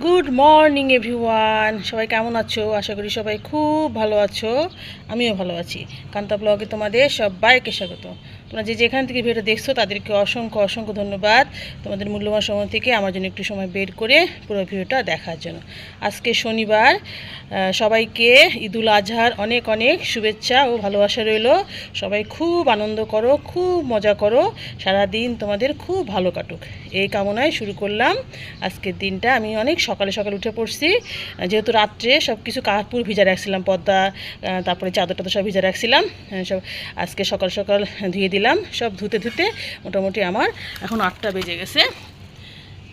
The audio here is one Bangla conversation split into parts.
গুড মর্নিং এভরিওয়ান সবাই কেমন আছো? আশা করি সবাই খুব ভালো আছো। আমিও ভালো আছি। কান্তা ব্লগে তোমাদের সবাইকে স্বাগত। তোমরা যে যেখান থেকে ভিডিওটা দেখছ তাদেরকে অসংখ্য অসংখ্য ধন্যবাদ। তোমাদের মূল্যবান সময় থেকে আমার জন্য একটু সময় বের করে পুরো ভিডিওটা দেখার জন্য। আজকে শনিবার সবাইকে ঈদুল আজহার অনেক অনেক শুভেচ্ছা ও ভালোবাসা রইল। সবাই খুব আনন্দ করো খুব মজা করো। সারা দিন তোমাদের খুব ভালো কাটুক। এই কামনায় শুরু করলাম আজকের দিনটা। আমি অনেক সকালে সকালে উঠে পড়ছি। যেহেতু রাত্রে সব কিছু কাপড় ভিজা রাখছিলাম আহ, তারপরে চাদর টাদর সব ভিজা রাখছিলাম। সব আজকে সকাল সকাল ধুয়ে দিলাম। সব ধুতে ধুতে মোটামুটি আমার এখন আটটা বেজে গেছে।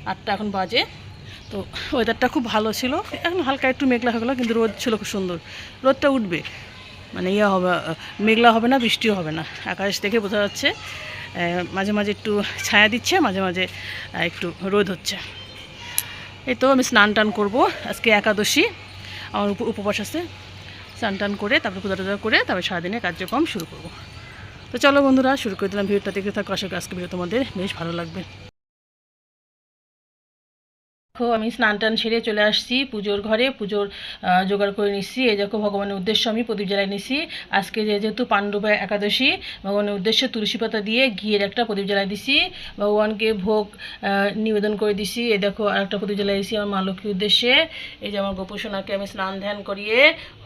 আটটা এখন বাজে। তো ওয়েদারটা খুব ভালো ছিল। এখন হালকা একটু মেঘলা হয়ে গেলো, কিন্তু রোদ ছিল খুব সুন্দর। রোদটা উঠবে। মানে ইয়ে হবে, মেঘলা হবে না, বৃষ্টিও হবে না। আকাশ দেখে বোঝা যাচ্ছে মাঝে মাঝে একটু ছায়া দিচ্ছে, মাঝে মাঝে একটু রোদ হচ্ছে। এই তো আমি স্নান টান করব। আজকে একাদশী, আমার উপ- উপবাস আছে। স্নান টান করে, তারপরে পূজা টুজা করে, তারপরে সারাদিনের কার্যক্রম শুরু করব। তো চলো বন্ধুরা, শুরু করে দিলাম ভিডিওটা। দেখতে থাকো, আশা করি আজকে ভিডিও তোমাদের বেশ ভালো লাগবে। দেখো, আমি স্নান টান সেরে চলে আসছি পুজোর ঘরে, পুজোর জোগাড় করে নিচ্ছি। এই দেখো, ভগবানের উদ্দেশ্য আমি প্রদীপ জ্বালাই নিছি আজকে যেহেতু পাণ্ডবা একাদশী, ভগবানের উদ্দেশ্যে তুলসী পাতা দিয়ে ঘিয়ের একটা প্রদীপ জ্বালাই দিছি ভগবানকে ভোগ নিবেদন করে দিছি এই দেখো, আরেকটা প্রদীপ জ্বালাই দিছি আমার মা লক্ষ্মীর উদ্দেশ্যে। এই যে আমার গোপোষণাকে আমি স্নান ধ্যান করিয়ে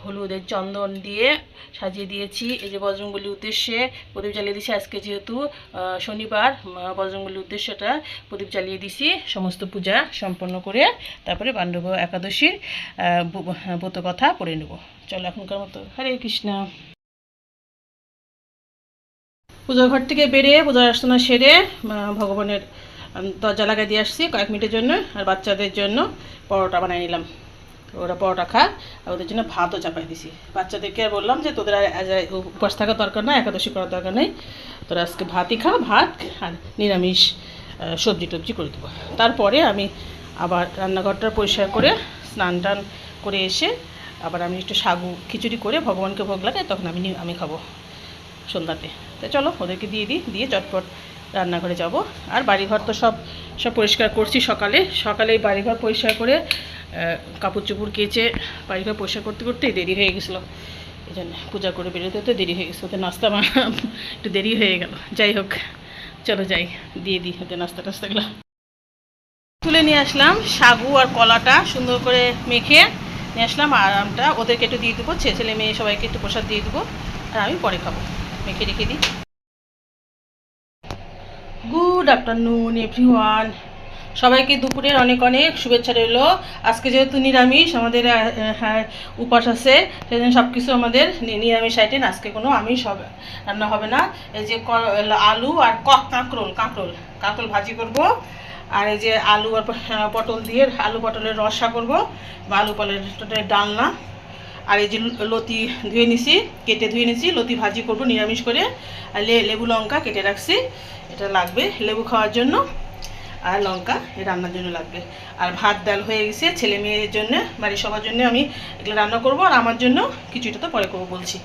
হলুদের চন্দন দিয়ে সাজিয়ে দিয়েছি। এই যে বজরংবলির উদ্দেশ্যে প্রদীপ জ্বালিয়ে দিছি আজকে যেহেতু শনিবার, মা বজরংবলির উদ্দেশ্যটা প্রদীপ জ্বালিয়ে দিছি সমস্ত পূজা সম্পন্ন করে তারপরে পাণ্ডব একাদশীর ব্রত কথা পড়ে নেব। চলো এখনকার মতো। হরে কৃষ্ণ। পূজার ঘর থেকে বেরিয়ে পূজার অর্চনা সেরে ভগবানের দরজা লাগাই দিয়ে আসছি কয়েক মিনিটের জন্য, আর বাচ্চাদের জন্য পরোটা বানিয়ে নিলাম। ওরা পরোটা খা আর ওদের জন্য ভাতও চাপাই দিছি। বাচ্চাদেরকে আর বললাম যে, তোদের উপবাস থাকার দরকার নাই, একাদশী করার দরকার নেই। তোরা আজকে ভাতই খা ভাত আর নিরামিষ সবজি টবজি করে দেবো। তারপরে আমি আবার রান্নাঘরটা পরিষ্কার করে স্নান টান করে এসে আবার আমি একটু সাগু খিচুড়ি করে ভগবানকে ভোগ লাগাই, তখন আমি আমি খাব সন্ধ্যাতে। তো চলো ওদেরকে দিয়ে দিই, দিয়ে চটপট রান্নাঘরে যাব। আর বাড়িঘর তো সব সব পরিষ্কার করছি সকালে। সকালেই বাড়িঘর পরিষ্কার করে কাপড় চোপড় কেচে বাড়িঘর পরিষ্কার করতে করতেই দেরি হয়ে গেছিল। এই জন্য পূজা করে বেরোতে তো দেরি হয়ে গেছিল ওদের নাস্তা একটু দেরি হয়ে গেল। যাই হোক, চলো যাই, দিয়ে দিই ওদের নাস্তা টাস্তাগুলো তুলে নিয়ে আসলাম সাগু আর কলাটা সুন্দর করে মেখে নিয়ে আসলাম আর আমটা ওদেরকে একটু দিয়ে দেবো ছেলে মেয়ে সবাইকে একটু প্রসাদ দিয়ে দেবো, আর আমি পরে খাব। মেখে রেখে দিই। গুড আফটারনুন এভরিওয়ান সবাইকে দুপুরের অনেক অনেক শুভেচ্ছা রইল। আজকে যেহেতু নিরামিষ, আমাদের হ্যাঁ উপাস আছে সেই জন্য সব কিছু আমাদের নিরামিষ আইটেম। আজকে কোনো আমিষ হবে, রান্না হবে না। এই যে আলু আর কক কাঁকরোল কাঁকরোল কাঁকরোল ভাজি করব। আর এই যে আলু আর পটল দিয়ে আলু পটলের রসা করব আলু পটলের ডালনা। আর এই যে লতি ধুয়ে নিছি, কেটে ধুয়ে নিছি, লতি ভাজি করব নিরামিষ করে। আর লেবু লঙ্কা কেটে রাখছি, এটা লাগবে লেবু খাওয়ার জন্য। আর লঙ্কা রান্নার জন্য লাগবে। আর ভাত ডাল হয়ে গেছে, ছেলে মেয়ের জন্য, বাড়ির সবার জন্য আমি এগুলো রান্না করব। আর আমার জন্য কিছুটা তো পরে করব বলছি।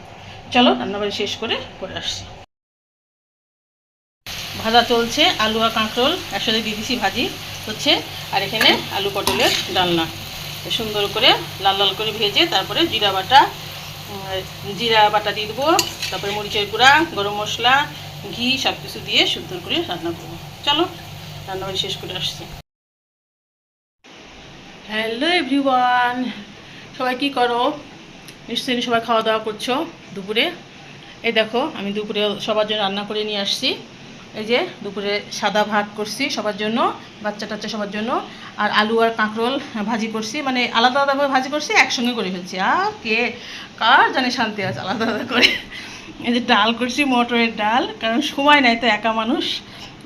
চলো, রান্নাবাড়ি শেষ করে পরে আসছি। ভাজা চলছে, আলু আর কাঁকরোল, একসাথে দিয়ে ভাজি, হচ্ছে, আর এখানে আলু পটলের ডালনা। সুন্দর করে লাল লাল করে ভেজে তারপরে জিরা বাটা জিরা বাটা দিয়ে দেবো, তারপরে মরিচের গুঁড়া, গরম মশলা, ঘি সব কিছু দিয়ে সুন্দর করে রান্না করব। চলো, রান্নাবাড়ি শেষ করে আসছি। হ্যালো এভরিওয়ান, সবাই কি করো? নিশ্চয়ই সবাই খাওয়া দাওয়া করছ দুপুরে? এই দেখো, আমি দুপুরে সবার জন্য রান্না করে নিয়ে আসছি। এই যে দুপুরে সাদা ভাত করছি সবার জন্য, বাচ্চা টাচ্চা সবার জন্য, আর আলু আর কাঁকরোল ভাজি করছি মানে আলাদা আলাদাভাবে ভাজি করছি, একসঙ্গে করে ফেলছি। আর কে? কার জানে শান্তি আছে আলাদা আলাদা করে? এই যে ডাল করছি, মটরের ডাল, কারণ সময় নাই তো একা মানুষ।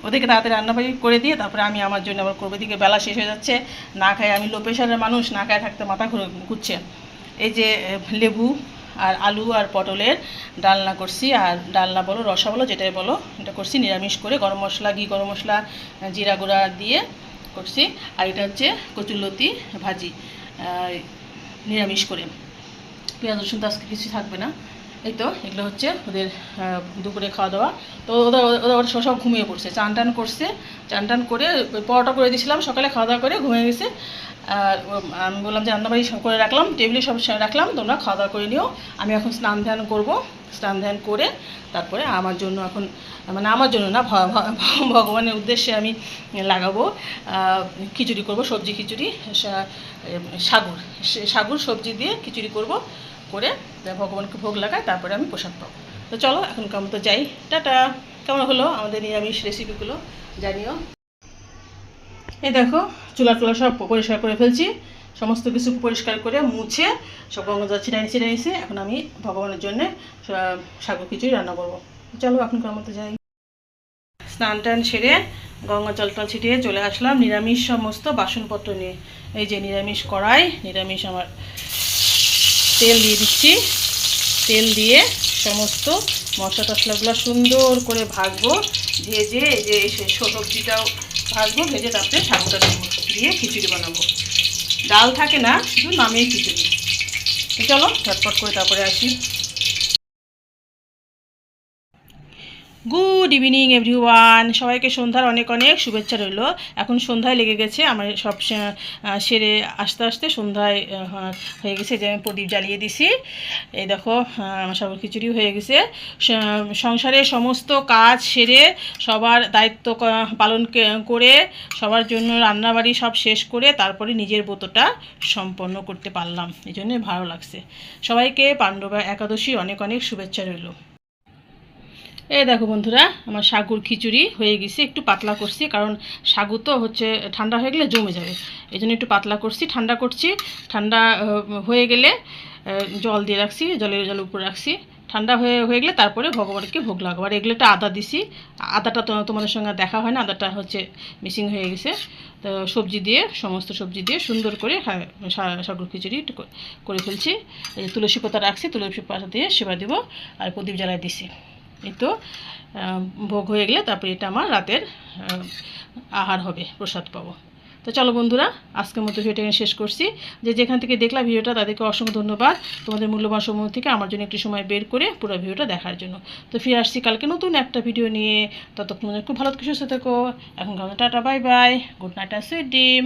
ওদেরকে তাড়াতাড়ি রান্নাবাড়ি করে দিয়ে তারপরে আমি আমার জন্য আবার করব। দিকে বেলা শেষ হয়ে যাচ্ছে, না খাই আমি লো প্রেশারের মানুষ, না খায় থাকতে মাথা ঘুরে ঘুরছে। এই যে লেবু আর আলু আর পটলের ডালনা করছি, আর ডালনা বলো, রসা বলো, যেটাই বলো, এটা করছি, নিরামিষ করে গরম মশলা, ঘি গরম মশলা, জিরা গুঁড়া দিয়ে করছি, আর এটা হচ্ছে কচুরলতি ভাজি নিরামিষ করে। পেঁয়াজ, রসুন তো আজকে কিছু থাকবে না, এই তো, এগুলো হচ্ছে ওদের দুপুরে খাওয়া দাওয়া। তো ওদের ওরা সব ঘুমিয়ে পড়ছে, চান টান করছে, চান টান করে পরোটা করে দিয়েছিলাম, সকালে খাওয়া দাওয়া করে ঘুমিয়ে গেছে আর আমি বললাম যে রান্নাবাড়ি সব করে রাখলাম, টেবিলে সব রাখলাম, তোমরা খাওয়া দাওয়া করে নিও। আমি এখন স্নান ধ্যান করব, স্নান ধ্যান করে তারপরে আমার জন্য এখন মানে আমার জন্য না ভগবানের উদ্দেশ্যে আমি লাগাবো খিচুড়ি করব, সবজি খিচুড়ি সাগুর সাগুর সবজি দিয়ে খিচুড়ি করব, করে ভগবানকে ভোগ লাগাই তারপরে আমি প্রসাদ পাবো। তো চলো এখন কেমন তো যাই। টাটা! কেমন হলো আমাদের নিরামিষ রেসিপিগুলো জানিও। এই দেখো চুলা টুলা সব পরিষ্কার করে ফেলছি। সমস্ত কিছু পরিষ্কার করে মুছে সব গঙ্গা ছিটাই ছিটাইছে এখন আমি ভগবানের জন্য সাগর খিচুড়ি রান্না করব। চলো এখনকার মতো যাই। স্নান টান সেরে গঙ্গা জল টল ছিটিয়ে চলে আসলাম নিরামিষ সমস্ত বাসনপত্র নিয়ে। এই যে নিরামিষ কড়াই, নিরামিষ আমার তেল দিয়ে দিচ্ছি। তেল দিয়ে সমস্ত মশলা টশলাগুলো সুন্দর করে ভাজবো। ভেজে এই যে সবজিটাও ভাজবো, ভেজে তারপরে শাকটা দেবো। দিয়ে খিচুড়ি বানাবো। ডাল থাকে না শুধু নামিয়ে খিচুড়ি। চলো ঝটপট করে তারপরে আসি। গুড ইভিনিং এভরিওয়ান সবাইকে সন্ধ্যার অনেক অনেক শুভেচ্ছা রইল। এখন সন্ধ্যায় লেগে গেছে। আমার সব সেরে আস্তে আস্তে সন্ধ্যায় হয়ে গেছে। যে আমি প্রদীপ জ্বালিয়ে দিছি। এই দেখো আমার সব খিচুড়ি হয়ে গেছে। সংসারের সমস্ত কাজ সেরে সবার দায়িত্ব পালন করে সবার জন্য রান্নাবাড়ি সব শেষ করে তারপরে নিজের ব্রতটা সম্পন্ন করতে পারলাম। এই জন্যে ভালো লাগছে। সবাইকে পাণ্ডবা একাদশী অনেক অনেক শুভেচ্ছা রইল। এই দেখো বন্ধুরা, আমার সাগুর খিচুড়ি হয়ে গেছে, একটু পাতলা করছি, কারণ সাগু তো হচ্ছে ঠান্ডা হয়ে গেলে জমে যাবে। এই জন্য একটু পাতলা করছি, ঠান্ডা করছি, ঠান্ডা হয়ে গেলে জল দিয়ে রাখছি, জলের জল উপরে রাখছি। ঠান্ডা হয়ে হয়ে গেলে তারপরে ভগবানকে ভোগ লাগাবো। আর এগুলো একটা আদা দিছি, আদাটা তো তোমাদের সঙ্গে দেখা হয় না, আদাটা হচ্ছে মিসিং হয়ে গেছে। তো সবজি দিয়ে, সমস্ত সবজি দিয়ে সুন্দর করে সা- সাগুর খিচুড়ি করে- ফেলছি। এই তুলসী পাতা রাখছি, তুলসী পাতা দিয়ে সেবা দিব, আর প্রদীপ জ্বালায় দিছি। এই তো ভোগ হয়ে গেলে তারপরে এটা আমার রাতের আহার হবে, প্রসাদ পাবো। তো চলো বন্ধুরা, আজকের মতো ভিডিওটা শেষ করছি। যে যেখান থেকে দেখলাম ভিডিওটা, তাদেরকে অসংখ্য ধন্যবাদ। তোমাদের মূল্যবান সময় থেকে আমার জন্য একটু সময় বের করে পুরো ভিডিওটা দেখার জন্য। তো ফিরে আসছি কালকে নতুন একটা ভিডিও নিয়ে। ততক্ষণ খুব ভালো থেকে, সুস্থ থেকো। এখন tata bye bye good night sweet dream